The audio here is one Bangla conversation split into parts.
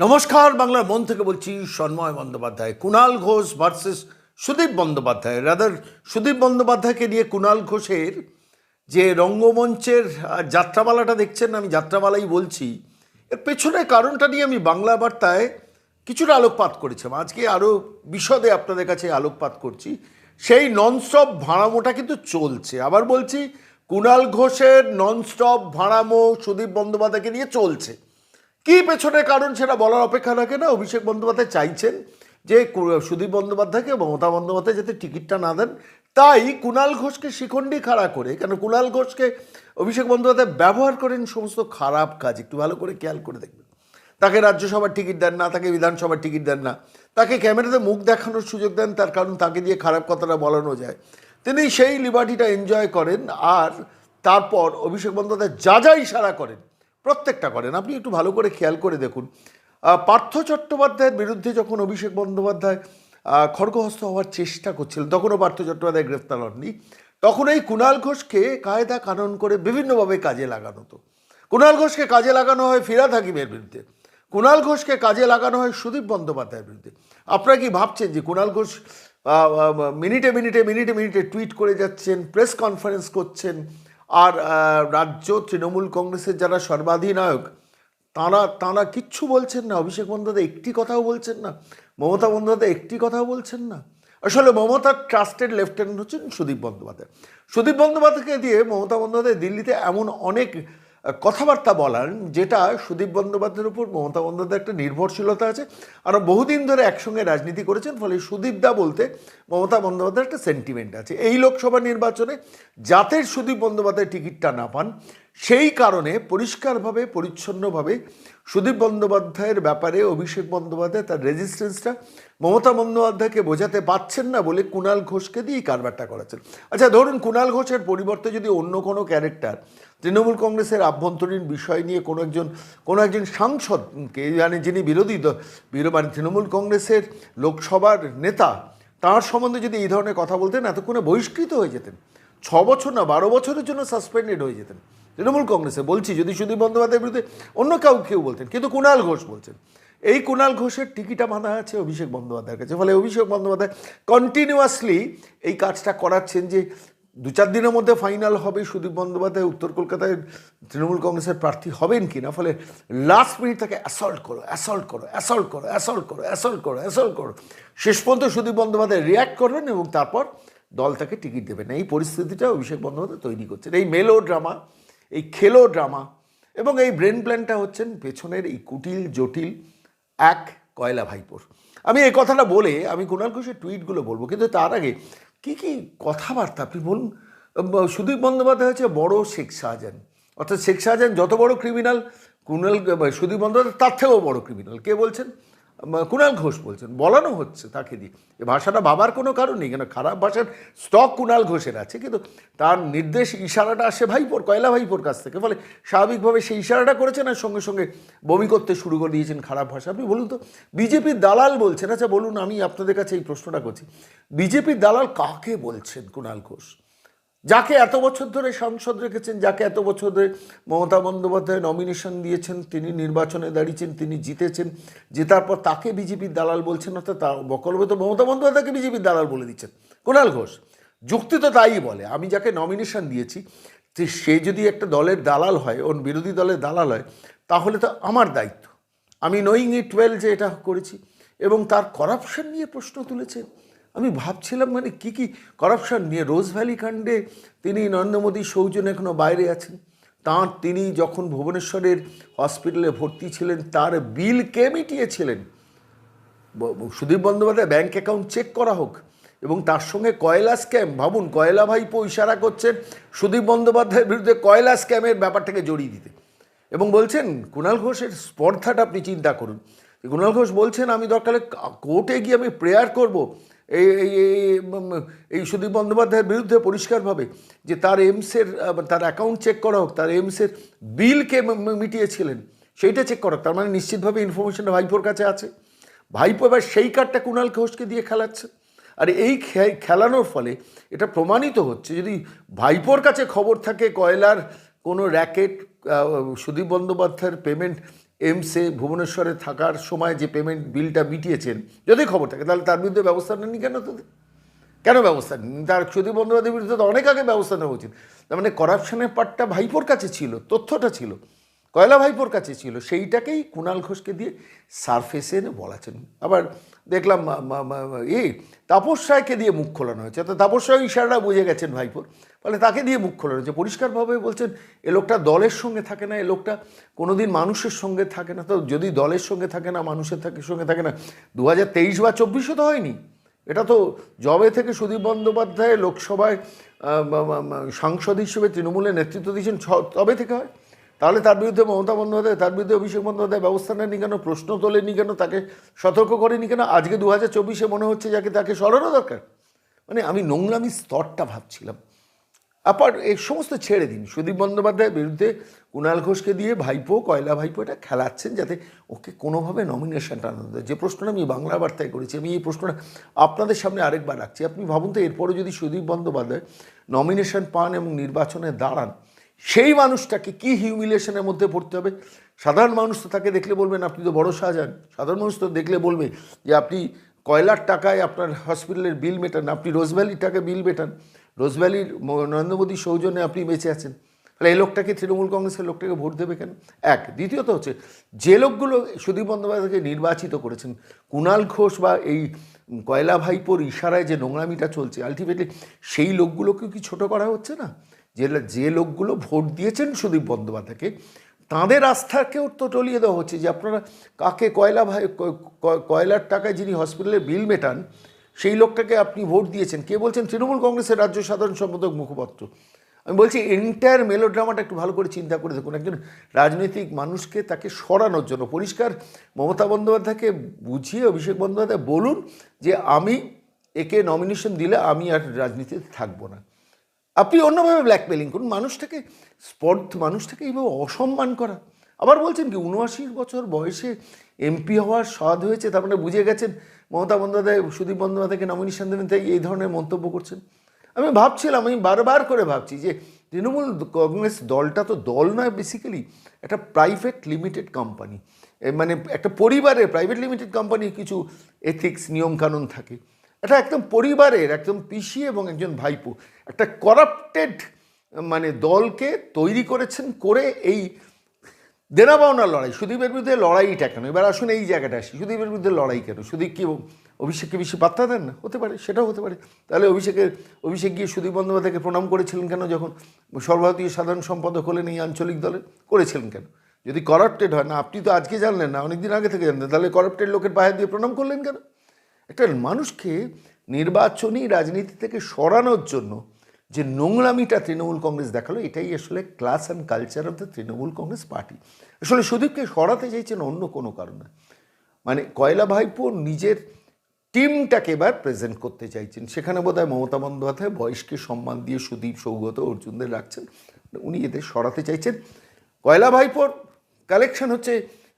নমস্কার, বাংলার মন থেকে বলছি সন্ময় বন্দ্যোপাধ্যায়। কুণাল ঘোষ ভার্সেস সুদীপ বন্দ্যোপাধ্যায়। রাদার সুদীপ বন্দ্যোপাধ্যায়কে নিয়ে কুণাল ঘোষের যে রঙ্গমঞ্চের যাত্রাপালাটা দেখছেন, আমি যাত্রাপালাই বলছি, এর পেছনে কারণটা নিয়ে আমি বাংলা বার্তায় কিছুটা আলোকপাত করেছিলাম। আজকে আরও বিশদে আপনাদের কাছে আলোকপাত করছি। সেই ননস্টপ ভাড়ামোটা কিন্তু চলছে। আবার বলছি, কুণাল ঘোষের ননস্টপ ভাড়ামো সুদীপ বন্দ্যোপাধ্যায়কে নিয়ে চলছে। কি পেছনে কারণ সেটা বলার অপেক্ষা রাখে না অভিষেক বন্দ্যোপাধ্যায় চাইছেন যে সুদীপ বন্দ্যোপাধ্যায়কে মমতা বন্দ্যোপাধ্যায় যাতে টিকিটটা না দেন। তাই কুণাল ঘোষকে শিখণ্ডী খাড়া করে, কেন কুণাল ঘোষকে অভিষেক বন্দ্যোপাধ্যায় ব্যবহার করেন সমস্ত খারাপ কাজ, একটু ভালো করে খেয়াল করে দেখবেন। তাকে রাজ্যসভার টিকিট দেন না, তাকে বিধানসভার টিকিট দেন না। তাকে ক্যামেরাতে মুখ দেখানোর সুযোগ দেন, তার কারণ তাকে দিয়ে খারাপ কথাটা বলানো যায়। তিনি সেই লিবার্টিটা এনজয় করেন আর তারপর অভিষেক বন্দ্যোপাধ্যায় যা যা ইশারা করেন প্রত্যেকটা করেন। আপনি একটু ভালো করে খেয়াল করে দেখুন। পার্থ চট্টোপাধ্যায়ের বিরুদ্ধে যখন অভিষেক বন্দ্যোপাধ্যায় খড়গহস্ত হওয়ার চেষ্টা করছিলেন, তখনও পার্থ চট্টোপাধ্যায় গ্রেফতার হননি। তখন এই কুণাল ঘোষকে কায়দা কানুন করে বিভিন্নভাবে কাজে লাগানো হতো কুণাল ঘোষকে কাজে লাগানো হয় ফিরাদ হাকিমের বিরুদ্ধে। কুণাল ঘোষকে কাজে লাগানো হয় সুদীপ বন্দ্যোপাধ্যায়ের বিরুদ্ধে। আপনারা কি ভাবছেন যে কুণাল ঘোষ মিনিটে মিনিটে মিনিটে মিনিটে টুইট করে যাচ্ছেন, প্রেস কনফারেন্স করছেন? আর রাজ্য তৃণমূল কংগ্রেসের যারা সর্বাধিনায়ক, তাঁরা তাঁরা কিচ্ছু বলছেন না। অভিষেক বন্দ্যোপাধ্যায় একটি কথাও বলছেন না। মমতা বন্দ্যোপাধ্যায় একটি কথাও বলছেন না। আসলে মমতার ট্রাস্টেড লেফটেন্যান্ট হচ্ছেন সুদীপ বন্দ্যোপাধ্যায়। সুদীপ বন্দ্যোপাধ্যায়কে দিয়ে মমতা বন্দ্যোপাধ্যায় দিল্লিতে এমন অনেক কথাবার্তা বলান যেটা সুদীপ বন্দ্যোপাধ্যায়ের উপর মমতা বন্দ্যোপাধ্যায়ের একটা নির্ভরশীলতা আছে। আরও বহুদিন ধরে একসঙ্গে রাজনীতি করেছেন, ফলে সুদীপ দা বলতে মমতা বন্দ্যোপাধ্যায়ের একটা সেন্টিমেন্ট আছে। এই লোকসভা নির্বাচনে যাতে সুদীপ বন্দ্যোপাধ্যায় টিকিটটা না পান, সেই কারণে পরিষ্কারভাবে, পরিচ্ছন্নভাবে সুদীপ বন্দ্যোপাধ্যায়ের ব্যাপারে অভিষেক বন্দ্যোপাধ্যায় তার রেজিস্ট্যান্সটা মমতা বন্দ্যোপাধ্যায়কে বোঝাতে পারছেন না বলে কুণাল ঘোষকে দিয়েই কারবারটা করাচ্ছেন। আচ্ছা ধরুন কুণাল ঘোষের পরিবর্তে যদি অন্য কোনো ক্যারেক্টার তৃণমূল কংগ্রেসের আভ্যন্তরীণ বিষয় নিয়ে কোনো একজন কোনো একজন সাংসদকে মানে যিনি বিরোধী মানে তৃণমূল কংগ্রেসের লোকসভার নেতা, তার সম্বন্ধে যদি এই ধরনের কথা বলতেন, এতক্ষণে বহিষ্কৃত হয়ে যেতেন। ছ বছর না, বারো বছরের জন্য সাসপেন্ডেড হয়ে যেতেন। তৃণমূল কংগ্রেসে বলছি, যদি সুদীপ বন্দ্যোপাধ্যায়ের বিরুদ্ধে অন্য কাউ কেউ বলতেন, কিন্তু কুণাল ঘোষ বলছেন। এই কুণাল ঘোষের টিকিটা বাঁধা আছে অভিষেক বন্দ্যোপাধ্যায়ের কাছে, ফলে অভিষেক বন্দ্যোপাধ্যায় কন্টিনিউয়াসলি এই কাজটা করাচ্ছেন যে দু চার দিনের মধ্যে ফাইনাল হবে সুদীপ বন্দ্যোপাধ্যায়, উত্তর কলকাতায় তৃণমূল কংগ্রেসের প্রার্থী হবেন কি না? ফলে লাস্ট মিনিট তাকে অ্যাসল্ট করো অ্যাসল্ট করো অ্যাসল্ট করো অ্যাসল্ট করো অ্যাসল্ট করো অ্যাসল্ট করো। শেষ পর্যন্ত সুদীপ বন্দ্যোপাধ্যায় রিয়াক্ট করবেন এবং তারপর দল তাকে টিকিট দেবেন। এই পরিস্থিতিটা অভিষেক বন্দ্যোপাধ্যায় তৈরি করছেন। এই মেলো ড্রামা এই খেলো ড্রামা এবং এই ব্রেন প্ল্যানটা হচ্ছেন পেছনের এই কুটিল, জটিল এক কয়লা ভাইপোর। আমি এই কথাটা বলে আমি কুণাল ঘোষের টুইটগুলো বলব, কিন্তু তার আগে কি কি কথাবার্তা? আপনি বলুন। সুদীপ বন্দ্যোপাধ্যায় হচ্ছে বড় শেখ শাহজাহান। অর্থাৎ শেখ শাহজাহান যত বড় ক্রিমিনাল ক্রিমিনাল সুদীপ বন্দ্যোপাধ্যায় তার থেকেও বড় ক্রিমিনাল কে বলছেন? কুণাল ঘোষ বলছেন, বলানো হচ্ছে তাকে দিয়ে। এ ভাষাটা বাবার কোনো কারণ নেই কেন খারাপ ভাষার স্টক কুণাল ঘোষের আছে, কিন্তু তার নির্দেশ ইশারাটা আসে ভাইপোর, কয়লা ভাইপোর কাছ থেকে। ফলে স্বাভাবিকভাবে সেই ইশারাটা করেছেন আর সঙ্গে সঙ্গে বমি করতে শুরু করে দিয়েছেন খারাপ ভাষা। আপনি বলুন তো, বিজেপির দালাল বলছেন আচ্ছা বলুন, আমি আপনাদের কাছে এই প্রশ্নটা করছি। বিজেপির দালাল কাকে বলছেন কুণাল ঘোষ? যাকে এত বছর ধরে সাংসদ রেখেছেন, যাকে এত বছর ধরে মমতা বন্দ্যোপাধ্যায় নমিনেশন দিয়েছেন, তিনি নির্বাচনে দাঁড়িয়েছেন, তিনি জিতেছেন, জেতার পর তাকে বিজেপির দালাল বলছেন, অর্থাৎ তা বকলবে তো মমতা বন্দ্যোপাধ্যায়কে বিজেপির দালাল বলে দিচ্ছেন। কুণাল ঘোষ, যুক্তি তো তাই বলে, আমি যাকে নমিনেশন দিয়েছি সে যদি একটা দলের দালাল হয়, ওর বিরোধী দলের দালাল হয়, তাহলে তো আমার দায়িত্ব। আমি নোয়িং ইট ওয়েল যে এটা করেছি, এবং তার করাপশন নিয়ে প্রশ্ন তুলেছে আমি ভাবছিলাম মানে কি কি করাপশন নিয়ে রোজ ভ্যালি কাণ্ডে তিনি নরেন্দ্র মোদী সৌজন্য এখনও বাইরে আছেন। তাঁর তিনি যখন ভুবনেশ্বরের হসপিটালে ভর্তি ছিলেন, তার বিল কে মিটিয়েছিলেন? Sudip Bandyopadhyay bank account check করা হোক এবং তার সঙ্গে কয়লা স্ক্যাম ভাবুন, কয়লা ভাইপো ইশারা করছেন সুদীপ বন্দ্যোপাধ্যায়ের বিরুদ্ধে কয়লা স্ক্যামের ব্যাপারটাকে জড়িয়ে দিতে। এবং বলছেন কুণাল ঘোষের স্পর্ধাটা আপনি চিন্তা করুন। কুণাল ঘোষ বলছেন, আমি দরকারে কোর্টে গিয়ে আমি প্রেয়ার করব। এই এই, এই- সুদীপ বন্দ্যোপাধ্যায়ের বিরুদ্ধে পরিষ্কারভাবে যে তার এমসের তার অ্যাকাউন্ট চেক করা হোক, তার এমসের বিলকে মিটিয়েছিলেন, সেইটা চেক করা। তার মানে নিশ্চিতভাবে ইনফরমেশনটা ভাইপোর কাছে আছে ভাইপো এবার সেই কার্ডটা কুণাল ঘোষকে দিয়ে খেলাচ্ছে আর এই খেলানোর ফলে এটা প্রমাণিত হচ্ছে, যদি ভাইপোর কাছে খবর থাকে, কয়লার কোনো র্যাকেট সুদীপ বন্দ্যোপাধ্যায়ের পেমেন্ট এমসে ভুবনেশ্বরে থাকার সময় যে পেমেন্ট বিলটা মিটিয়েছেন, যদি খবর থাকে, তাহলে তার বিরুদ্ধে ব্যবস্থা নেননি কেন তো কেন ব্যবস্থা নেননি? তার সুদীপ বন্দ্যোপাধ্যায়ের বিরুদ্ধে তো অনেক আগে ব্যবস্থা নেওয়া উচিত। তার মানে করাপশনের পার্টটা ভাইপোর কাছে ছিল, তথ্যটা ছিল। কয়লা ভাইপোর কাছে ছিল, সেইটাকেই কুণাল ঘোষকে দিয়ে সারফেসে এনে বলাছেন। আবার দেখলাম এই তাপস রায়কে দিয়ে মুখ খোলানো হয়েছে। তো তাপস রায় ইশারা বুঝে গেছেন ভাইপোর। ফলে তাকে দিয়ে মুখ খোলানো হয়েছে পরিষ্কারভাবে বলছেন, এ লোকটা দলের সঙ্গে থাকে না, এ লোকটা কোনোদিন মানুষের সঙ্গে থাকে না। তো যদি দলের সঙ্গে থাকে না, মানুষের থাকে, সঙ্গে থাকে না দু হাজার তেইশ বা চব্বিশও তো হয়নি। এটা তো জবে থেকে সুদীপ বন্দ্যোপাধ্যায় লোকসভায় সাংসদ হিসেবে তৃণমূলের নেতৃত্ব দিয়েছেন তবে থেকে হয়। তাহলে তার বিরুদ্ধে মমতা বন্দ্যোপাধ্যায়, তার বিরুদ্ধে অভিষেক বন্দ্যোপাধ্যায় ব্যবস্থা নেননি কেন, প্রশ্ন তোলেনি কেন, তাকে সতর্ক করেনি কেন? আজকে দু হাজার চব্বিশে মনে হচ্ছে যাকে তাকে সরানো দরকার। মানে আমি নোংরামি স্তরটা ভাবছিলাম। আপার এই সমস্ত ছেড়ে দিন। সুদীপ বন্দ্যোপাধ্যায়ের বিরুদ্ধে কুণাল ঘোষকে দিয়ে ভাইপো, কয়লা ভাইপো এটা খেলাচ্ছেন যাতে ওকে কোনোভাবে নমিনেশনটা আনতে দেয়। যে প্রশ্নটা আমি বাংলা বার্তায় করেছি, আমি এই প্রশ্নটা আপনাদের সামনে আরেকবার রাখছি। আপনি ভাবুন তো, এরপরে যদি সুদীপ বন্দ্যোপাধ্যায় নমিনেশন পান এবং নির্বাচনে দাঁড়ান, সেই মানুষটাকে কি হিউমিলেশনের মধ্যে পড়তে হবে? সাধারণ মানুষ তো তাকে দেখলে বলবেন, আপনি তো বড় শাহজাহান সাধারণ মানুষ তো দেখলে বলবে যে, আপনি কয়লার টাকায় আপনার হসপিটালের বিল মেটান, আপনি রোজভ্যালির টাকায় বিল মেটান। রোজভ্যালির নরেন্দ্র মোদীর সৌজন্যে আপনি বেঁচে আছেন। তাহলে এই লোকটাকে তৃণমূল কংগ্রেসের লোকটাকে ভোট দেবে কেন? এক। দ্বিতীয়ত হচ্ছে, যে লোকগুলো সুদীপ বন্দ্যোপাধ্যায়কে নির্বাচিত করেছেন, কুণাল ঘোষ বা এই কয়লা ভাইপোর ইশারায় যে নোংরামিটা চলছে আলটিমেটলি সেই লোকগুলোকেও কি ছোট করা হচ্ছে না? যে যে লোকগুলো ভোট দিয়েছেন সুদীপ বন্দ্যোপাধ্যায়কে, তাঁদের আস্থাকেও তো টলিয়ে দেওয়া হচ্ছে যে আপনারা কাকে কয়লা ভাই কয়লার টাকায় যিনি হসপিটালে বিল মেটান সেই লোকটাকে আপনি ভোট দিয়েছেন। কে বলছেন? তৃণমূল কংগ্রেসের রাজ্য সাধারণ সম্পাদক মুখপাত্র। আমি বলছি এন্টায়ার মেলোড্রামাটা একটু ভালো করে চিন্তা করে দেখুন। একজন রাজনৈতিক মানুষকে তাকে সরানোর জন্য পরিষ্কার মমতা বন্দ্যোপাধ্যায়কে বুঝিয়ে অভিষেক বন্দ্যোপাধ্যায় বলুন যে, আমি একে নমিনেশন দিলে আমি আর রাজনীতিতে থাকব না। আপনি অন্যভাবে ব্ল্যাকমেলিং করুন। মানুষটাকে স্পর্ধ, মানুষটাকে এইভাবে অসম্মান করা। আবার বলছেন কি উনআশি বছর বয়সে এমপি হওয়ার স্বাদ হয়েছে, তার মানে বুঝে গেছেন মমতা বন্দ্যোপাধ্যায়, সুদীপ বন্দ্যোপাধ্যায়কে নমিনেশন দেবেন, তাই এই ধরনের মন্তব্য করছেন। আমি ভাবছিলাম, আমি বারবার করে ভাবছি যে তৃণমূল কংগ্রেস দলটা তো দল নয় বেসিক্যালি একটা প্রাইভেট লিমিটেড কোম্পানি মানে একটা পরিবারের প্রাইভেট লিমিটেড কোম্পানির কিছু এথিক্স নিয়মকানুন থাকে। এটা একদম পরিবারের, একদম পিসি এবং একজন ভাইপো, একটা করাপ্টেড মানে দলকে তৈরি করেছেন করে এই দেনা পাওনার লড়াই, সুদীপের বিরুদ্ধে লড়াইটা কেন? এবার আসুন এই জায়গাটা আসি। সুদীপের বিরুদ্ধে লড়াই কেন? সুদীপ কি অভিষেককে বেশি পাত্তা দেন না? হতে পারে, সেটাও হতে পারে। তাহলে অভিষেকের অভিষেক গিয়ে সুদীপ বন্দ্যোপাধ্যায়কে প্রণাম করেছিলেন কেন? যখন সর্বভারতীয় সাধারণ সম্পাদক হলেন এই আঞ্চলিক দলের, করেছিলেন কেন? যদি করাপ্টেড হয় না, আপনি তো আজকে জানলেন না, অনেকদিন আগে থেকে জানতেন, তাহলে করাপ্টেড লোকের পায়ে দিয়ে প্রণাম করলেন কেন? একটা মানুষকে নির্বাচনী রাজনীতি থেকে সরানোর জন্য যে নোংরামিটা তৃণমূল কংগ্রেস দেখাল, এটাই আসলে class and culture of the Trinamool Congress party. আসলে সুদীপকে সরাতে চাইছেন অন্য কোনো কারণে। মানে কয়লা ভাইপো নিজের টিমটাকে এবার প্রেজেন্ট করতে চাইছেন। সেখানে বোধহয় মমতা বন্দ্যোপাধ্যায় বয়সকে সম্মান দিয়ে সুদীপ, সৌগত, অর্জুনদের রাখছেন। উনি এদের সরাতে চাইছেন। কয়লা ভাইপোর কালেকশন হচ্ছে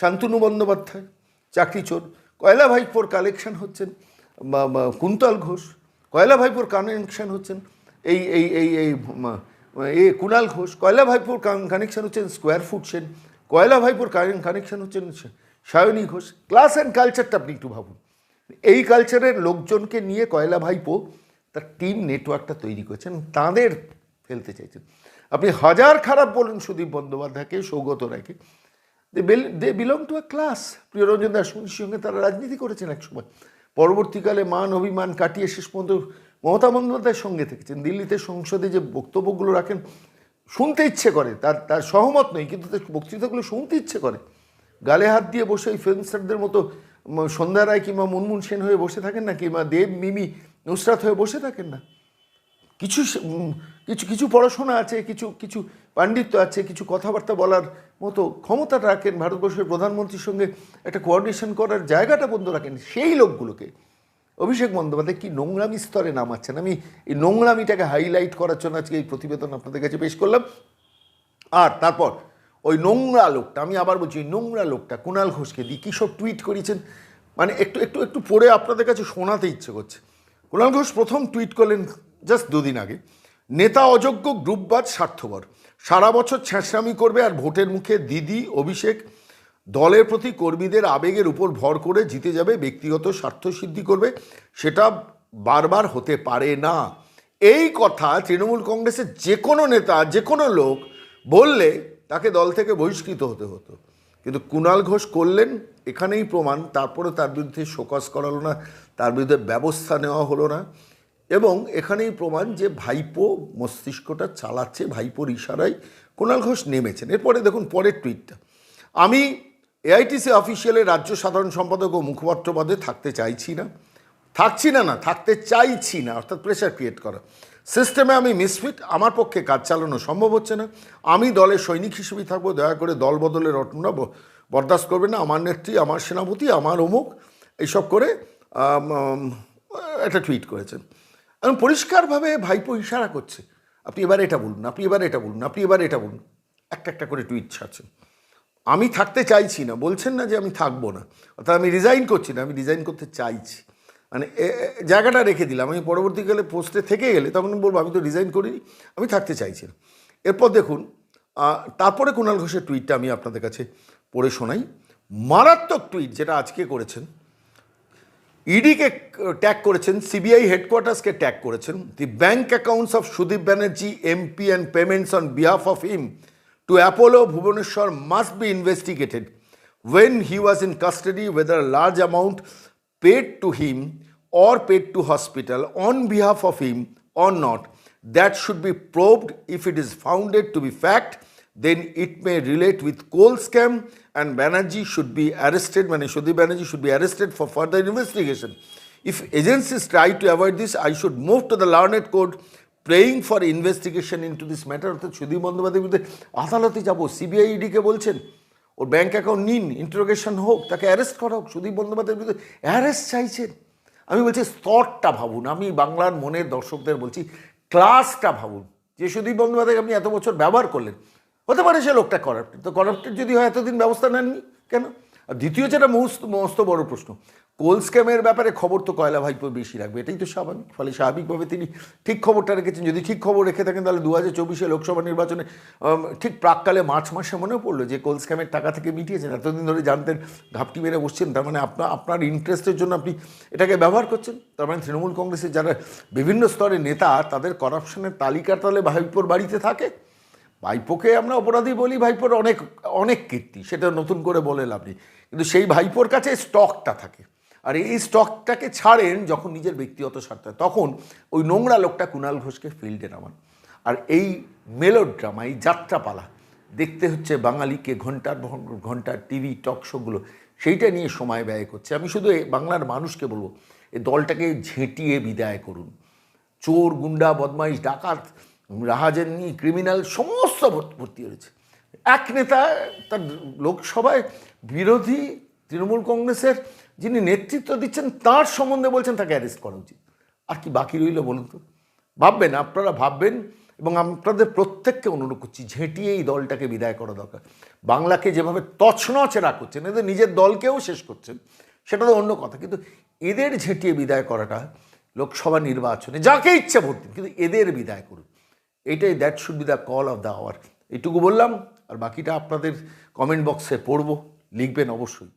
শান্তনু বন্দ্যোপাধ্যায়, চাকরি চোর। কয়লা ভাইপোর কালেকশন হচ্ছেন কুন্তল ঘোষ। কয়লা ভাইপোর কানেকশন হচ্ছেন এই এই এই এই এ কুণাল ঘোষ, কয়লা ভাইপোর কানেকশন হচ্ছেন স্কোয়ার ফুট সেন কয়লা ভাইপোর কানেকশন হচ্ছেন সায়নী ঘোষ। ক্লাস অ্যান্ড কালচারটা আপনি একটু ভাবুন। এই কালচারের লোকজনকে নিয়ে কয়লা ভাইপো তার টিম নেটওয়ার্কটা তৈরি করেছেন তাদের ফেলতে চাইছেন আপনি হাজার খারাপ বলুন সুদীপ বন্দ্যোপাধ্যায়কে, সৌগত রায়কে। They bell they belong to a class Priyaranjan Das সঙ্গে তারা রাজনীতি করেছেন একসময়। পরবর্তীকালে মান, অভিমান কাটিয়ে শেষ পর্যন্ত মমতা বন্দ্যোপাধ্যায়ের সঙ্গে থেকেছেন। দিল্লিতে সংসদে যে বক্তব্যগুলো রাখেন, শুনতে ইচ্ছে করে, তার তার সহমত নেই, কিন্তু তার বক্তৃতাগুলো শুনতে ইচ্ছে করে। গালে হাত দিয়ে বসে ওই ফিল্ম স্টারদের মতো সন্ধ্যা রায় কিংবা মুনমুন সেন হয়ে বসে থাকেন না, কিংবা দেব, মিমি, নুসরাত হয়ে বসে থাকেন না। কিছু কিছু কিছু পড়াশোনা আছে, কিছু কিছু পাণ্ডিত্য আছে, কিছু কথাবার্তা বলার মতো ক্ষমতা রাখেন, ভারতবর্ষের প্রধানমন্ত্রীর সঙ্গে একটা কোঅর্ডিনেশন করার জায়গাটা বন্ধ রাখেন। সেই লোকগুলোকে অভিষেক বন্দ্যোপাধ্যায় কি নোংরামি স্তরে নামাচ্ছেন? আমি এই নোংরামিটাকে হাইলাইট করার জন্য আজকে এই প্রতিবেদন আপনাদের কাছে পেশ করলাম। আর তারপর, ওই নোংরা লোকটা, আমি আবার বলছি, ওই নোংরা লোকটা কুণাল ঘোষকে দিয়ে কী সব টুইট করেছেন। মানে একটু একটু একটু পড়ে আপনাদের কাছে শোনাতে ইচ্ছে করছে। কুণাল ঘোষ প্রথম টুইট করলেন জাস্ট দুদিন আগে, নেতা অযোগ্য গ্রুপবাদ স্বার্থপর। সারা বছর ছ্যাঁচড়ামি করবে আর ভোটের মুখে দিদি, অভিষেক দলের প্রতি কর্মীদের আবেগের উপর ভর করে জিতে যাবে ব্যক্তিগত স্বার্থ সিদ্ধি করবে, সেটা বারবার হতে পারে না। এই কথা তৃণমূল কংগ্রেসের যে কোনো নেতা যে কোনো লোক বললে তাকে দল থেকে বহিষ্কৃত হতে হতো। কিন্তু কুণাল ঘোষ করলেন, এখানেই প্রমাণ, তারপরে তার বিরুদ্ধে শোকস করালো না, তার বিরুদ্ধে ব্যবস্থা নেওয়া হলো না। এবং এখানেই প্রমাণ যে ভাইপো মস্তিষ্কটা চালাচ্ছে, ভাইপোর ইশারায় কুণাল ঘোষ নেমেছেন। এরপরে দেখুন পরের টুইটটা আমি এআইটিসি অফিসিয়ালের রাজ্য সাধারণ সম্পাদক ও মুখপাত্র পদে থাকতে চাইছি না। থাকছি না না, থাকতে চাইছি না, অর্থাৎ প্রেশার ক্রিয়েট করা। সিস্টেমে আমি মিসফিট আমার পক্ষে কাজ চালানো সম্ভব হচ্ছে না। আমি দলের সৈনিক হিসেবেই থাকব, দয়া করে দল বদলের রটনা ব- বরদাস্ত করবে না। আমার নেত্রী, আমার সেনাপতি, আমার অমুক, এইসব করে একটা টুইট করেছেন। এবং পরিষ্কারভাবে ভাইপো ইশারা করছে। আপনি এবার এটা বলুন, আপনি এবার এটা বলুন, আপনি এবার এটা বলুন। একটা একটা করে টুইট ছাড়ছেন। আমি থাকতে চাইছি না, বলছেন না যে আমি থাকব না, অর্থাৎ আমি রিজাইন করছি না, আমি রিজাইন করতে চাইছি। মানে জায়গাটা রেখে দিলাম, আমি পরবর্তীকালে পোস্টে থেকে গেলে তখন বলব, আমি তো রিজাইন করিনি, আমি থাকতে চাইছি না। এরপর দেখুন তারপরে কুণাল ঘোষের টুইটটা আমি আপনাদের কাছে পড়ে শোনাই। মারাত্মক টুইট যেটা আজকে করেছেন ইডিকে ট্যাগ করেছেন সিবিআই হেডকোয়ার্টার্সকে ট্যাগ করেছেন the bank accounts of Sudip Banerjee MP and payments on behalf of him to Apollo Bhubaneswar must be investigated when he was in custody whether a large amount paid to him or paid to hospital on behalf of him or not that should be probed if it is founded to be fact then it may relate with coal scam and Banerjee should be arrested, Manishodi Banerjee should be arrested for further investigation. If agencies try to avoid this, I should move to the Larnet Code praying for investigation into this matter অর্থাৎ সুধীর বন্দ্যোপাধ্যায়ের বিরুদ্ধে আদালতে যাব সিবিআই ইডিকে বলছেন, ওর ব্যাঙ্ক অ্যাকাউন্ট নিন ইন্টারোগেশন হোক, তাকে অ্যারেস্ট করা হোক, সুদীপ বন্দ্যোপাধ্যায়ের বিরুদ্ধে অ্যারেস্ট চাইছেন। আমি বলছি, স্তরটা ভাবুন, আমি বাংলার মনের দর্শকদের বলছি ক্লাসটা ভাবুন, যে সুদীপ বন্দ্যোপাধ্যায়কে আপনি এত বছর ব্যবহার করলেন, হতে পারে সে লোকটা করাপ্টেড তো করাপ্টেড যদি হয়, এতদিন ব্যবস্থা নেননি কেন? দ্বিতীয় যেটা মস্ত মস্ত বড় প্রশ্ন, কোল স্ক্যামের ব্যাপারে খবর তো কয়লা ভাইপো বেশি রাখবে এটাই তো স্বাভাবিক, ফলে স্বাভাবিকভাবে তিনি ঠিক খবরটা রেখেছেন। যদি ঠিক খবর রেখে থাকেন, তাহলে দু হাজার চব্বিশে লোকসভা নির্বাচনে ঠিক প্রাককালে মার্চ মাসে মনে পড়ল যে কোল স্ক্যামের টাকা থেকে মিটিয়েছেন, এতদিন ধরে জানতেন, ঘাপটি মেরে বসছেন, তার মানে আপনার আপনার ইন্টারেস্টের জন্য আপনি এটাকে ব্যবহার করছেন। তার মানে তৃণমূল কংগ্রেসের যারা বিভিন্ন স্তরের নেতা, তাদের করাপশনের তালিকা তাহলে ভাইপোর বাড়িতে থাকে। ভাইপোকে আমরা অপরাধী বলি, ভাইপোর অনেক অনেক কীর্তি, সেটা নতুন করে বলে লাভ নেই কিন্তু সেই ভাইপোর কাছে স্টকটা থাকে। আর এই স্টকটাকে ছাড়েন যখন নিজের ব্যক্তিগত স্বার্থ, তখন ওই নোংরা লোকটা কুণাল ঘোষকে ফিল্ডে নামান। আর এই মেলোড্রামা, এই যাত্রাপালা, দেখতে হচ্ছে বাঙালিকে ঘণ্টার ঘণ্টার টিভি টক শোগুলো, সেইটা নিয়ে সময় ব্যয় করছে। আমি শুধু বাংলার মানুষকে বলব এই দলটাকে ঝেঁটিয়ে বিদায় করুন। চোর, গুন্ডা, বদমাইশ, ডাকাত রাহাজানি ক্রিমিনাল সমস্ত ভর্তি- হয়েছে। এক নেতা তার লোকসভায় বিরোধী তৃণমূল কংগ্রেসের যিনি নেতৃত্ব দিচ্ছেন, তার সম্বন্ধে বলছেন, তাকে অ্যারেস্ট করা উচিত। আর কি বাকি রইল বলুন তো? ভাববেন, আপনারা ভাববেন এবং আপনাদের প্রত্যেককে অনুরোধ করছি, ঝেঁটিয়ে এই দলটাকে বিদায় করা দরকার। বাংলাকে যেভাবে তছনছেরা করছেন, এদের নিজের দলকেও শেষ করছেন, সেটা তো অন্য কথা। কিন্তু এদের ঝেঁটিয়ে বিদায় করাটা লোকসভা নির্বাচনে, যাকে ইচ্ছে ভোট দিন, কিন্তু এদের বিদায় করুন। এটাই that should be the call of the hour এইটুকু বললাম, আর বাকিটা আপনাদের কমেন্ট বক্সে পড়ব, লিখবেন অবশ্যই।